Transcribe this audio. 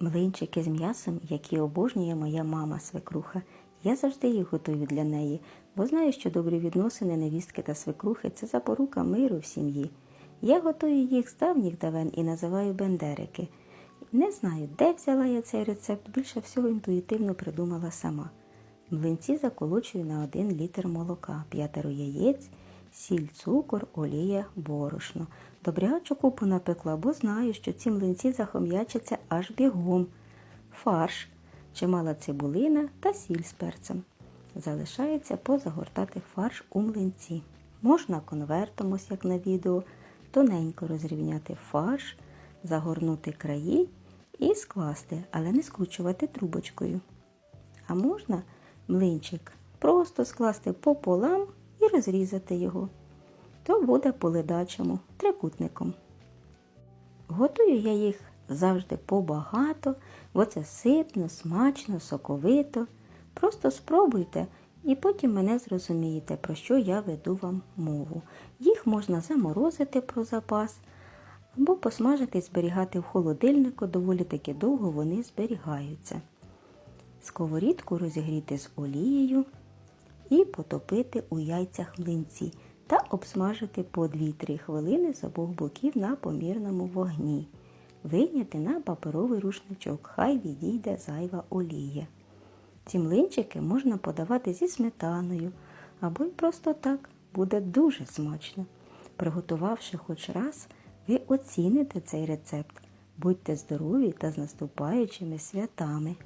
Млинчики з м'ясом, які обожнює моя мама свекруха. Я завжди їх готую для неї, бо знаю, що добрі відносини невістки та свекрухи це запорука миру в сім'ї. Я готую їх з давніх давен і називаю бендерики. Не знаю, де взяла я цей рецепт, більше всього інтуїтивно придумала сама. Млинці заколочую на 1 літр молока, п'ятеро яєць, сіль, цукор, олія, борошно. Добрячу купу напекла, бо знаю, що ці млинці захом'ячаться аж бігом. Фарш, чимала цибулина та сіль з перцем. Залишається позагортати фарш у млинці. Можна конвертом, ось як на відео, тоненько розрівняти фарш, загорнути краї і скласти, але не скручувати трубочкою. А можна млинчик просто скласти пополам розрізати його. То буде по ледачому трикутником. Готую я їх завжди побагато, бо це ситно, смачно, соковито. Просто спробуйте і потім мене зрозумієте, про що я веду вам мову. Їх можна заморозити про запас або посмажити і зберігати в холодильнику, доволі таки довго вони зберігаються. Сковорідку розігріти з олією і потопити у яйцях млинці та обсмажити по 2-3 хвилини з обох боків на помірному вогні. Вийняти на паперовий рушничок, хай відійде зайва олія. Ці млинчики можна подавати зі сметаною або й просто так, буде дуже смачно. Приготувавши хоч раз, ви оціните цей рецепт. Будьте здорові та з наступаючими святами!